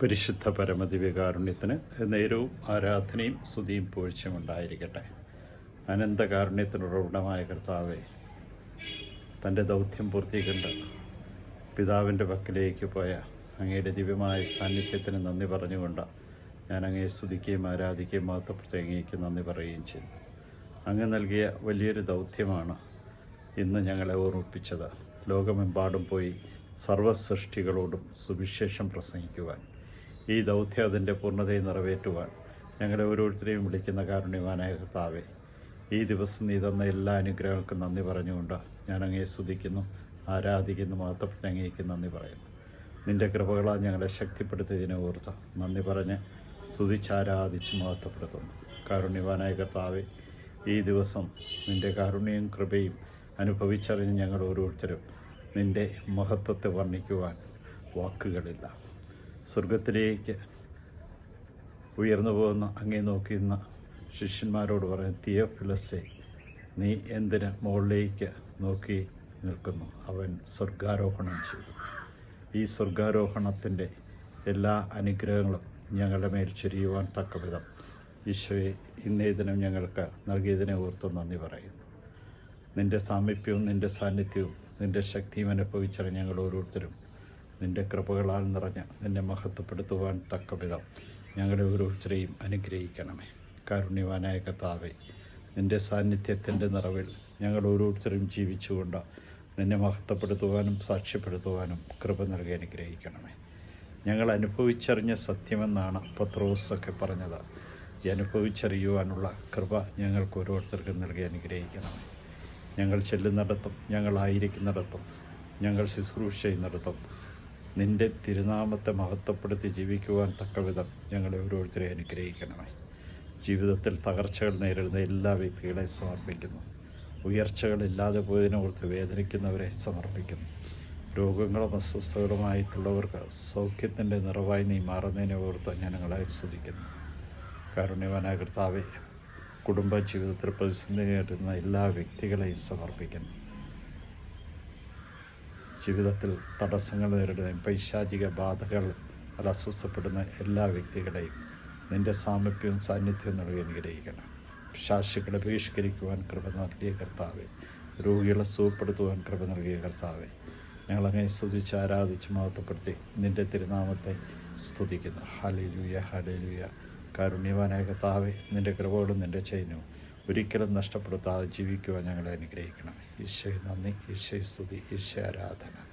പരിശുദ്ധ പരമദിവ്യകാരുണ്യത്തിന് നേരവും ആരാധനയും സ്തുതിയും പൂഴ്ചയും ഉണ്ടായിരിക്കട്ടെ. അനന്തകാരുണ്യത്തിനുറവിടമായ കർത്താവെ തന്റെ ദൗത്യം പൂർത്തീകണ്ട് പിതാവിന്റെ പക്കലേക്ക് പോയ അങ്ങയുടെ ദിവ്യമായ സാന്നിധ്യത്തിന് നന്ദി പറഞ്ഞുകൊണ്ട് ഞാൻ അങ്ങയെ സ്തുതിക്കുകയും ആരാധിക്കുകയും മാത്രം അങ്ങേക്ക് നന്ദി പറയുകയും ചെയ്തു അങ്ങ് നൽകിയ വലിയൊരു ദൗത്യമാണ് ഇന്ന് ഞങ്ങളെ ഓർമ്മിപ്പിച്ചത്. ലോകമെമ്പാടും പോയി സർവസൃഷ്ടികളോടും സുവിശേഷം പ്രസംഗിക്കുവാൻ. ഈ ദൗത്യം അതിന്റെ പൂർണതയെ നിറവേറ്റുവാൻ ഞങ്ങളെ ഓരോരുത്തരെയും വിളിക്കുന്ന കാരുണ്യവാനായ കർത്താവെ ഈ ദിവസം നീ തന്ന എല്ലാ അനുഗ്രഹങ്ങൾക്കും നന്ദി പറഞ്ഞുകൊണ്ട് ഞാൻ അങ്ങയെ സ്തുതിക്കുന്നു ആരാധിക്കുന്നു മാത്രപ്പെട്ട് അങ്ങേക്ക് നന്ദി പറയുന്നു. നിന്റെ കൃപകളാൽ ഞങ്ങളെ ശക്തിപ്പെടുത്തിയതിനെ ഓർത്ത് നന്ദി പറഞ്ഞ് സ്തുതിച്ചാരാധിച്ച് മഹത്വപ്പെടുത്തുന്നു. കാരുണ്യവാനായ കർത്താവെ ഈ ദിവസം നിന്റെ കാരുണ്യവും കൃപയും അനുഭവിച്ചറിഞ്ഞ് ഞങ്ങൾ ഓരോരുത്തരും നിന്റെ മഹത്വത്തെ വർണിക്കുവാൻ വാക്കുകളില്ല. സ്വർഗത്തിലേക്ക് ഉയർന്നു പോകുന്ന അങ്ങേ നോക്കിയുന്ന ശിഷ്യന്മാരോട് പറയും തിയോഫിലസെ നീ എന്തിന് മുകളിലേക്ക് നോക്കി നിൽക്കുന്നു? അവൻ സ്വർഗാരോഹണം ചെയ്തു. ഈ സ്വർഗാരോഹണത്തിന്റെ എല്ലാ അനുഗ്രഹങ്ങളും ഞങ്ങളുടെ മേൽ ചൊരിയുവാൻ തക്കവിധം ഈശോയെ ഇന്നേ ദിനം ഞങ്ങൾക്ക് നൽകിയതിനെ ഓർത്ത് നന്ദി പറയുന്നു. നിന്റെ സാമീപ്യവും നിന്റെ സാന്നിധ്യവും നിന്റെ ശക്തിയും അനുഭവിച്ചാണ് ഞങ്ങൾ ഓരോരുത്തരും നിന്റെ കൃപകളാൽ നിറഞ്ഞ നിന്നെ മഹത്വപ്പെടുത്തുവാൻ തക്കവിധം ഞങ്ങളുടെ ഓരോരുത്തരെയും അനുഗ്രഹിക്കണമേ. കാരുണ്യവാനായ കർത്താവേ നിന്റെ സാന്നിധ്യത്തിന്റെ നിറവിൽ ഞങ്ങൾ ഓരോരുത്തരും ജീവിച്ചുകൊണ്ട് നിന്നെ മഹത്വപ്പെടുത്തുവാനും സാക്ഷ്യപ്പെടുത്തുവാനും കൃപ നൽകി അനുഗ്രഹിക്കണമേ. ഞങ്ങൾ അനുഭവിച്ചറിഞ്ഞ സത്യമെന്നാണ് പത്രോസൊക്കെ പറഞ്ഞത്. ഈ അനുഭവിച്ചറിയുവാനുള്ള കൃപ ഞങ്ങൾക്ക് ഓരോരുത്തർക്കും നൽകി അനുഗ്രഹിക്കണമേ. ഞങ്ങൾ ചെല്ലുന്നിടത്തും ഞങ്ങളായിരിക്കുന്നിടത്തും ഞങ്ങൾ ശുശ്രൂഷ ചെയ്യുന്നിടത്തും നിന്റെ തിരുനാമത്തെ മഹത്വപ്പെടുത്തി ജീവിക്കുവാൻ തക്കവിധം ഞങ്ങളെ ഓരോരുത്തരെ അനുഗ്രഹിക്കണമേ. ജീവിതത്തിൽ തകർച്ചകൾ നേരിടുന്ന എല്ലാ വ്യക്തികളെയും സമർപ്പിക്കുന്നു. ഉയർച്ചകളില്ലാതെ പോയതിനെ ഓർത്ത് വേദനിക്കുന്നവരെ സമർപ്പിക്കുന്നു. രോഗങ്ങളും അസ്വസ്ഥകളുമായിട്ടുള്ളവർക്ക് സൗഖ്യത്തിന്റെ നിറവായി നീ മാറുന്നതിനെ ഓർത്ത് ഞങ്ങളെ സ്തുതിക്കുന്നു കാരുണ്യവാനായ കർത്താവെ കുടുംബ ജീവിതത്തിൽ പ്രതിസന്ധി നേരിടുന്ന എല്ലാ വ്യക്തികളെയും സമർപ്പിക്കുന്നു. ജീവിതത്തിൽ തടസ്സങ്ങൾ നേരിടുകയും പൈശാചിക ബാധകൾ അസ്വസ്ഥപ്പെടുന്ന എല്ലാ വ്യക്തികളെയും നിന്റെ സാമീപ്യവും സാന്നിധ്യവും നൽകി അനുഗ്രഹിക്കണം. ശാശുക്കളെ ബഹിഷ്കരിക്കുവാൻ കൃപ നൽകിയ കർത്താവെ രോഗികളെ സുഖപ്പെടുത്തുവാൻ കൃപ നൽകിയ കർത്താവെ ഞങ്ങളങ്ങനെ സ്തുതിച്ച് ആരാധിച്ച് മഹത്വപ്പെടുത്തി നിന്റെ തിരുനാമത്തെ സ്തുതിക്കുന്നു. ഹലേലുയ ഹലേലുയ കാരുണ്യവാനായ കർത്താവെ നിന്റെ കൃപകളും നിന്റെ ചൈന്യവും ഒരിക്കലും നഷ്ടപ്പെടുത്താതെ ജീവിക്കുവാൻ ഞങ്ങളെ അനുഗ്രഹിക്കണം. ഈശോയെ നന്ദി. ഈശോയെ സ്തുതി. ഈശോ ആരാധന.